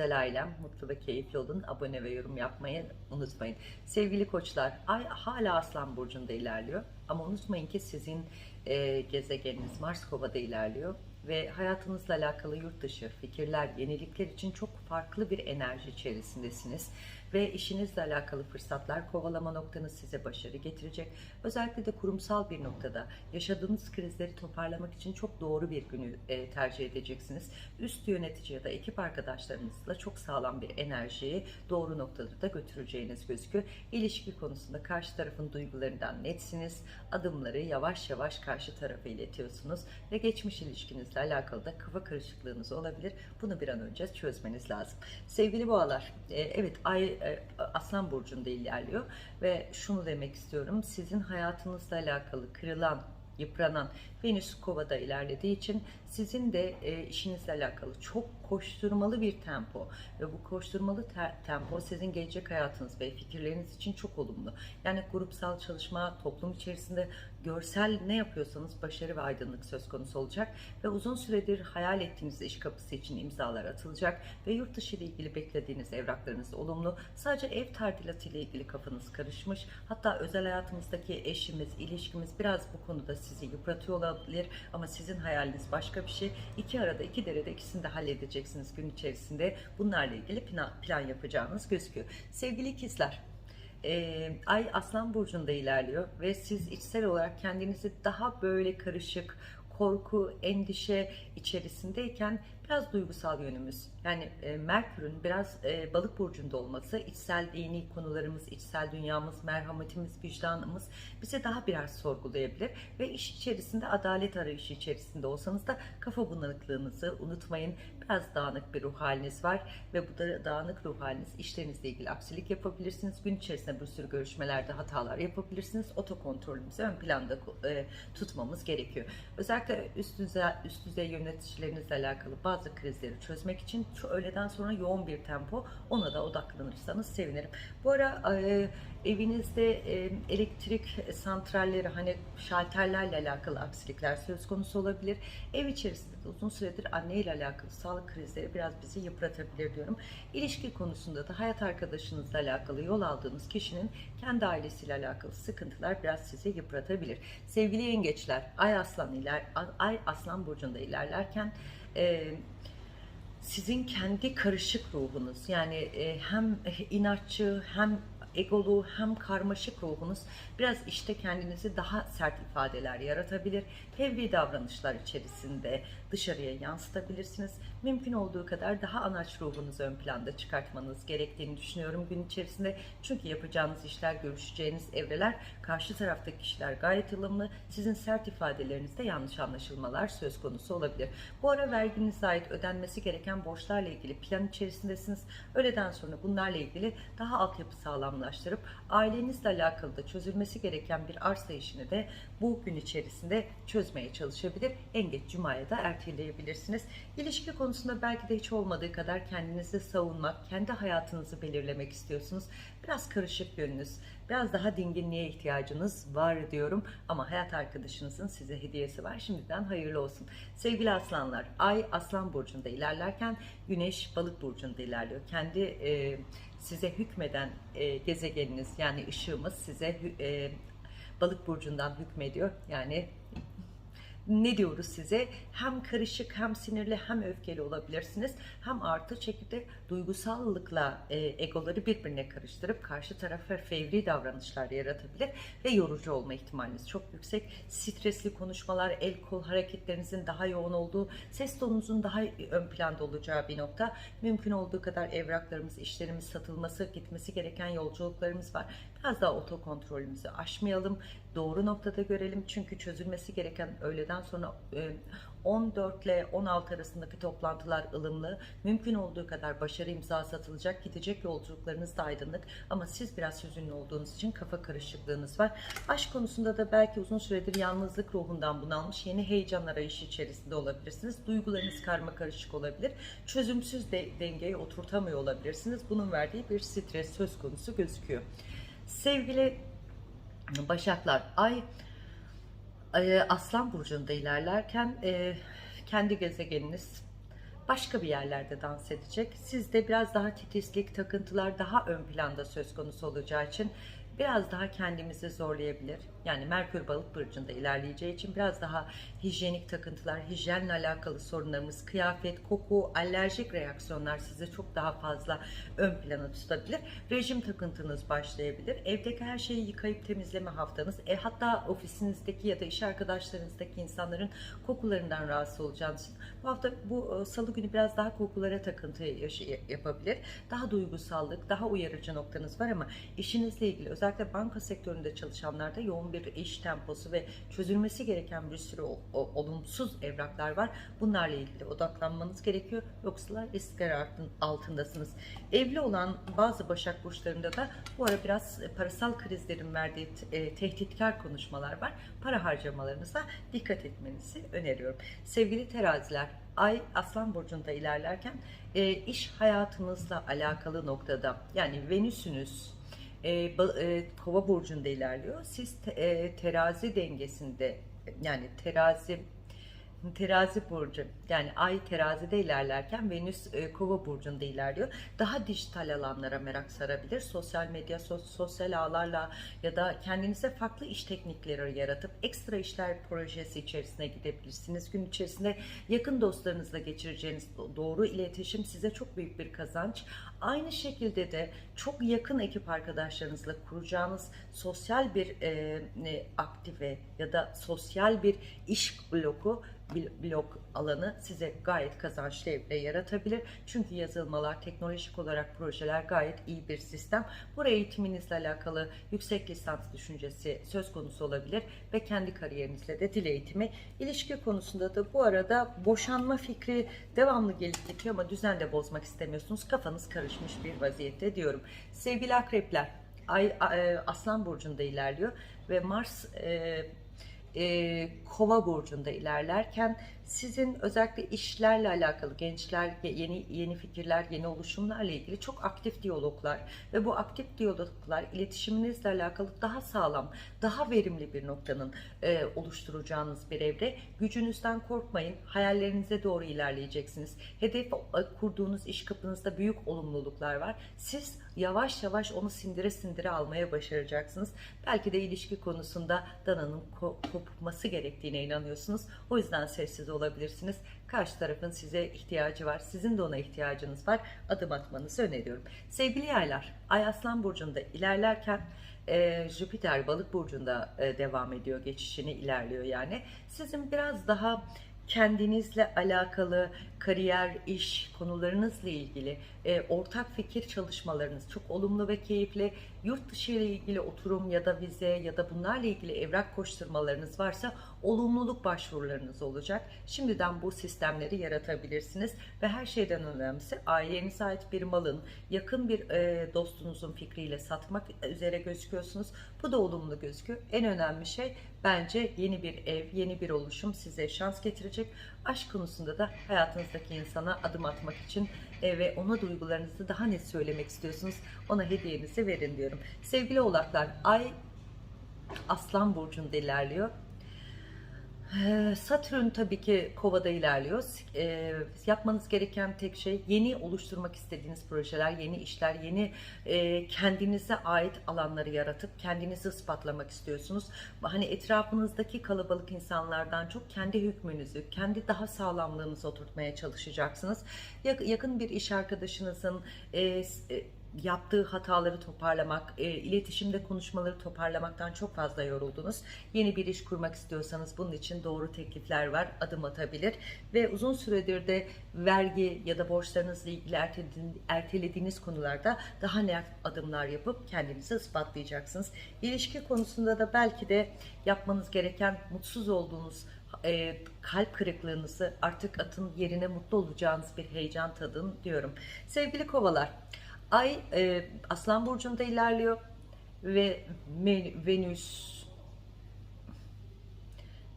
güzel ailem. Mutlu ve keyifli olun. Abone ve yorum yapmayı unutmayın. Sevgili koçlar, ay hala Aslan Burcu'nda ilerliyor. Ama unutmayın ki sizin e, gezegeniniz Mars Kova'da ilerliyor. Ve hayatınızla alakalı yurt dışı fikirler, yenilikler için çok farklı bir enerji içerisindesiniz. Ve işinizle alakalı fırsatlar kovalama noktanız size başarı getirecek. Özellikle de kurumsal bir noktada yaşadığınız krizleri toparlamak için çok doğru bir günü e, tercih edeceksiniz. Üst yönetici ya da ekip arkadaşlarınızla çok sağlam bir enerjiyi doğru noktada da götüreceğiniz gözüküyor. İlişki konusunda karşı tarafın duygularından netsiniz. Adımları yavaş yavaş karşı tarafa iletiyorsunuz ve geçmiş ilişkinizle alakalı da kafa karışıklığınız olabilir. Bunu bir an önce çözmeniz lazım. Sevgili boğalar, e, evet ay Aslan Burcu'nda ilerliyor ve şunu demek istiyorum. Sizin hayatınızla alakalı kırılan, yıpranan Venüs Kova'da ilerlediği için sizin de e, işinizle alakalı çok koşturmalı bir tempo ve bu koşturmalı te- tempo sizin gelecek hayatınız ve fikirleriniz için çok olumlu. Yani grupsal çalışma, toplum içerisinde görsel ne yapıyorsanız başarı ve aydınlık söz konusu olacak ve uzun süredir hayal ettiğiniz iş kapısı için imzalar atılacak ve yurt dışı ile ilgili beklediğiniz evraklarınız olumlu. Sadece ev tadilatı ile ilgili kafanız karışmış. Hatta özel hayatımızdaki eşimiz, ilişkimiz biraz bu konuda sizi yıpratıyor olabilir ama sizin hayaliniz başka bir şey. İki arada, iki derede ikisini de halledeceksiniz gün içerisinde. Bunlarla ilgili plan, plan yapacağınız gözüküyor. Sevgili ikizler, e, Ay Aslan Burcu'nda ilerliyor ve siz içsel olarak kendinizi daha böyle karışık, korku, endişe içerisindeyken biraz duygusal yönümüz. Yani e, Merkür'ün biraz e, balık burcunda olması, içsel dini konularımız, içsel dünyamız, merhametimiz, vicdanımız bize daha biraz sorgulayabilir. Ve iş içerisinde adalet arayışı içerisinde olsanız da kafa bulanıklığınızı unutmayın. Biraz dağınık bir ruh haliniz var ve bu da dağınık ruh haliniz işlerinizle ilgili aksilik yapabilirsiniz. Gün içerisinde bir sürü görüşmelerde hatalar yapabilirsiniz. Otokontrolümüzü ön planda e, tutmamız gerekiyor. Özellikle üst düzey, üst düzey yöneticilerinizle alakalı bazı krizleri çözmek için şu öğleden sonra yoğun bir tempo ona da odaklanırsanız sevinirim. Bu ara e, evinizde e, elektrik santralleri hani şalterlerle alakalı aksilikler söz konusu olabilir. Ev içerisinde de uzun süredir anne ile alakalı sağlık krizleri biraz bizi yıpratabilir diyorum. İlişki konusunda da hayat arkadaşınızla alakalı yol aldığınız kişinin kendi ailesiyle alakalı sıkıntılar biraz sizi yıpratabilir. Sevgili yengeçler, Ay Aslan iler, Ay Aslan burcunda ilerlerken e, sizin kendi karışık ruhunuz. Yani e, hem inatçı hem egolu hem karmaşık ruhunuz biraz işte kendinizi daha sert ifadeler yaratabilir. Fevri davranışlar içerisinde dışarıya yansıtabilirsiniz. Mümkün olduğu kadar daha anaç ruhunuzu ön planda çıkartmanız gerektiğini düşünüyorum gün içerisinde. Çünkü yapacağınız işler, görüşeceğiniz evreler karşı taraftaki kişiler gayet ılımlı. Sizin sert ifadelerinizde yanlış anlaşılmalar söz konusu olabilir. Bu ara verginize ait ödenmesi gereken borçlarla ilgili plan içerisindesiniz. Öğleden sonra bunlarla ilgili daha altyapı sağlamlaştırıp ailenizle alakalı da çözülmesi gereken bir arsa işini de bu gün içerisinde çözmeye çalışabilir. En geç Cuma'ya da erteleyebilirsiniz. İlişki konusunda belki de hiç olmadığı kadar kendinizi savunmak, kendi hayatınızı belirlemek istiyorsunuz. Biraz karışık yönünüz, biraz daha dinginliğe ihtiyacınız var diyorum. Ama hayat arkadaşınızın size hediyesi var. Şimdiden hayırlı olsun. Sevgili aslanlar, Ay Aslan Burcu'nda ilerlerken Güneş Balık Burcu'nda ilerliyor. Kendi e, size hükmeden e, gezegeniniz yani ışığımız size e, Balık Burcu'ndan hükmediyor. Yani ne diyoruz size? Hem karışık hem sinirli hem öfkeli olabilirsiniz. Hem artı şekilde duygusallıkla e, egoları birbirine karıştırıp karşı tarafa fevri davranışlar yaratabilir ve yorucu olma ihtimaliniz çok yüksek. Stresli konuşmalar, el kol hareketlerinizin daha yoğun olduğu, ses tonunuzun daha ön planda olacağı bir nokta. Mümkün olduğu kadar evraklarımız, işlerimiz satılması, gitmesi gereken yolculuklarımız var. Biraz daha otokontrolümüzü aşmayalım. Doğru noktada görelim. Çünkü çözülmesi gereken öğleden sonra e, 14 ile 16 arasındaki toplantılar ılımlı. Mümkün olduğu kadar başarı imzası atılacak. Gidecek yolculuklarınız da aydınlık. Ama siz biraz hüzünlü olduğunuz için kafa karışıklığınız var. Aşk konusunda da belki uzun süredir yalnızlık ruhundan bunalmış yeni heyecan arayışı içerisinde olabilirsiniz. Duygularınız karma karışık olabilir. Çözümsüz de dengeyi oturtamıyor olabilirsiniz. Bunun verdiği bir stres söz konusu gözüküyor. Sevgili Başaklar, ay Aslan Burcu'nda ilerlerken e, kendi gezegeniniz başka bir yerlerde dans edecek. Sizde biraz daha titizlik, takıntılar daha ön planda söz konusu olacağı için biraz daha kendimizi zorlayabilir. Yani Merkür Balık burcunda ilerleyeceği için biraz daha hijyenik takıntılar, hijyenle alakalı sorunlarımız, kıyafet, koku, alerjik reaksiyonlar sizi çok daha fazla ön plana tutabilir. Rejim takıntınız başlayabilir. Evdeki her şeyi yıkayıp temizleme haftanız. E, hatta ofisinizdeki ya da iş arkadaşlarınızdaki insanların kokularından rahatsız olacağınız için bu hafta bu e, salı günü biraz daha kokulara takıntı yaşı- yapabilir. Daha duygusallık, daha uyarıcı noktanız var ama işinizle ilgili özellikle banka sektöründe çalışanlarda yoğun bir iş temposu ve çözülmesi gereken bir sürü olumsuz evraklar var. Bunlarla ilgili odaklanmanız gerekiyor. Yoksa riskler altın- altındasınız. Evli olan bazı başak burçlarında da bu ara biraz parasal krizlerin verdiği e, tehditkar konuşmalar var. Para harcamalarınıza dikkat etmenizi öneriyorum. Sevgili teraziler, Ay Aslan Burcu'nda ilerlerken e, iş hayatınızla alakalı noktada yani Venüs'ünüz e, e, Kova burcunda ilerliyor. Siz te- e, terazi dengesinde yani terazi terazi burcu yani ay terazide ilerlerken Venüs e, kova burcunda ilerliyor. Daha dijital alanlara merak sarabilir. Sosyal medya, sos- sosyal ağlarla ya da kendinize farklı iş teknikleri yaratıp ekstra işler projesi içerisine gidebilirsiniz. Gün içerisinde yakın dostlarınızla geçireceğiniz do- doğru iletişim size çok büyük bir kazanç. Aynı şekilde de çok yakın ekip arkadaşlarınızla kuracağınız sosyal bir e, aktive ya da sosyal bir iş bloku blok alanı size gayet kazançlı evre yaratabilir. Çünkü yazılmalar, teknolojik olarak projeler gayet iyi bir sistem. Buraya eğitiminizle alakalı yüksek lisans düşüncesi söz konusu olabilir ve kendi kariyerinizle de dil eğitimi. İlişki konusunda da bu arada boşanma fikri devamlı gelip gidiyor ama düzen de bozmak istemiyorsunuz. Kafanız karışmış bir vaziyette diyorum. Sevgili akrepler, Ay e, Aslan burcunda ilerliyor ve Mars e, e, Kova burcunda ilerlerken sizin özellikle işlerle alakalı gençler yeni yeni fikirler, yeni oluşumlarla ilgili çok aktif diyaloglar ve bu aktif diyaloglar iletişiminizle alakalı daha sağlam, daha verimli bir noktanın e, oluşturacağınız bir evre. Gücünüzden korkmayın. Hayallerinize doğru ilerleyeceksiniz. Hedef e, kurduğunuz iş kapınızda büyük olumluluklar var. Siz yavaş yavaş onu sindire sindire almaya başaracaksınız. Belki de ilişki konusunda dananın ko- kopması gerektiğine inanıyorsunuz. O yüzden sessiz olabilirsiniz. Karşı tarafın size ihtiyacı var. Sizin de ona ihtiyacınız var. Adım atmanızı öneriyorum. Sevgili yaylar, Ay Aslan Burcu'nda ilerlerken e, Jüpiter Balık Burcu'nda e, devam ediyor. Geçişini ilerliyor yani. Sizin biraz daha kendinizle alakalı kariyer, iş konularınızla ilgili e, ortak fikir çalışmalarınız çok olumlu ve keyifli. Yurt dışı ile ilgili oturum ya da vize ya da bunlarla ilgili evrak koşturmalarınız varsa olumluluk başvurularınız olacak. Şimdiden bu sistemleri yaratabilirsiniz ve her şeyden önemlisi ailenize ait bir malın yakın bir e, dostunuzun fikriyle satmak üzere gözüküyorsunuz. Bu da olumlu gözüküyor. En önemli şey bence yeni bir ev, yeni bir oluşum size şans getirecek. Aşk konusunda da hayatınızdaki insana adım atmak için e, ve ona duygularınızı daha net söylemek istiyorsunuz. Ona hediyenizi verin diyorum. Sevgili oğlaklar, ay Aslan Burcu'nda ilerliyor. Ee, Satürn tabii ki kovada ilerliyor. Ee, yapmanız gereken tek şey yeni oluşturmak istediğiniz projeler, yeni işler, yeni e, kendinize ait alanları yaratıp kendinizi ispatlamak istiyorsunuz. Hani etrafınızdaki kalabalık insanlardan çok kendi hükmünüzü, kendi daha sağlamlığınızı oturtmaya çalışacaksınız. Yak- yakın bir iş arkadaşınızın e, e, yaptığı hataları toparlamak, e, iletişimde konuşmaları toparlamaktan çok fazla yoruldunuz. Yeni bir iş kurmak istiyorsanız bunun için doğru teklifler var, adım atabilir ve uzun süredir de vergi ya da borçlarınızla ilgili ertelediğiniz, konularda daha net adımlar yapıp kendinizi ispatlayacaksınız. İlişki konusunda da belki de yapmanız gereken mutsuz olduğunuz e, kalp kırıklığınızı artık atın yerine mutlu olacağınız bir heyecan tadın diyorum. Sevgili kovalar, Ay e, Aslan Burcu'nda ilerliyor ve Venüs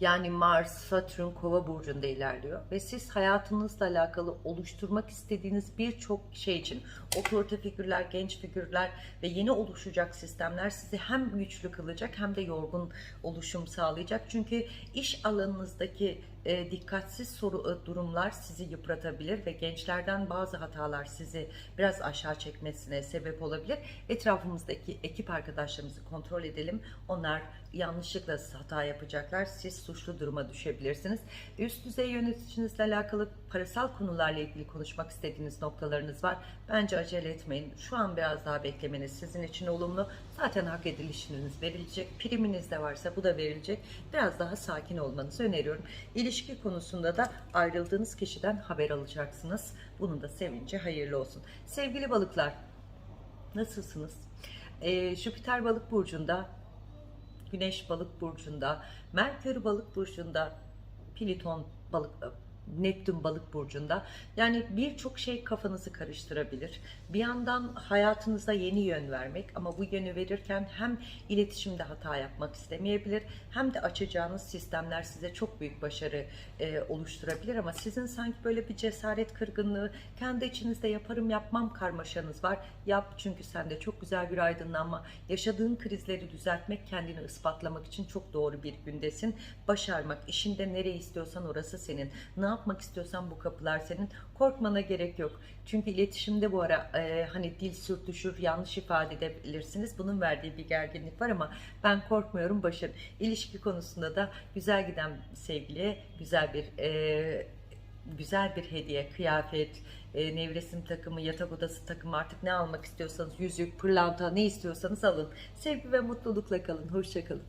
yani Mars, Satürn Kova burcunda ilerliyor ve siz hayatınızla alakalı oluşturmak istediğiniz birçok şey için otorite figürler, genç figürler ve yeni oluşacak sistemler sizi hem güçlü kılacak hem de yorgun oluşum sağlayacak. Çünkü iş alanınızdaki e, dikkatsiz soru e, durumlar sizi yıpratabilir ve gençlerden bazı hatalar sizi biraz aşağı çekmesine sebep olabilir. Etrafımızdaki ekip arkadaşlarımızı kontrol edelim. Onlar yanlışlıkla hata yapacaklar. Siz suçlu duruma düşebilirsiniz. Üst düzey yöneticinizle alakalı parasal konularla ilgili konuşmak istediğiniz noktalarınız var. Bence acele etmeyin. Şu an biraz daha beklemeniz sizin için olumlu. Zaten hak edilişiniz verilecek. Priminiz de varsa bu da verilecek. Biraz daha sakin olmanızı öneriyorum. İlişki konusunda da ayrıldığınız kişiden haber alacaksınız. Bunun da sevinci hayırlı olsun. Sevgili balıklar, nasılsınız? Ee, Jüpiter balık burcunda, Güneş balık burcunda, Merkür balık burcunda, Plüton balık Neptün balık burcunda. Yani birçok şey kafanızı karıştırabilir. Bir yandan hayatınıza yeni yön vermek ama bu yönü verirken hem iletişimde hata yapmak istemeyebilir hem de açacağınız sistemler size çok büyük başarı e, oluşturabilir ama sizin sanki böyle bir cesaret kırgınlığı, kendi içinizde yaparım yapmam karmaşanız var. Yap çünkü sende çok güzel bir aydınlanma, yaşadığın krizleri düzeltmek, kendini ispatlamak için çok doğru bir gündesin. Başarmak, işinde nereye istiyorsan orası senin. Ne yapmak istiyorsan bu kapılar senin. Korkmana gerek yok. Çünkü iletişimde bu ara e, hani dil sürtüşür, yanlış ifade edebilirsiniz. Bunun verdiği bir gerginlik var ama ben korkmuyorum başarı. İlişki konusunda da güzel giden sevgiliye güzel bir e, güzel bir hediye, kıyafet, e, nevresim takımı, yatak odası takımı artık ne almak istiyorsanız yüzük, pırlanta ne istiyorsanız alın. Sevgi ve mutlulukla kalın. Hoşçakalın.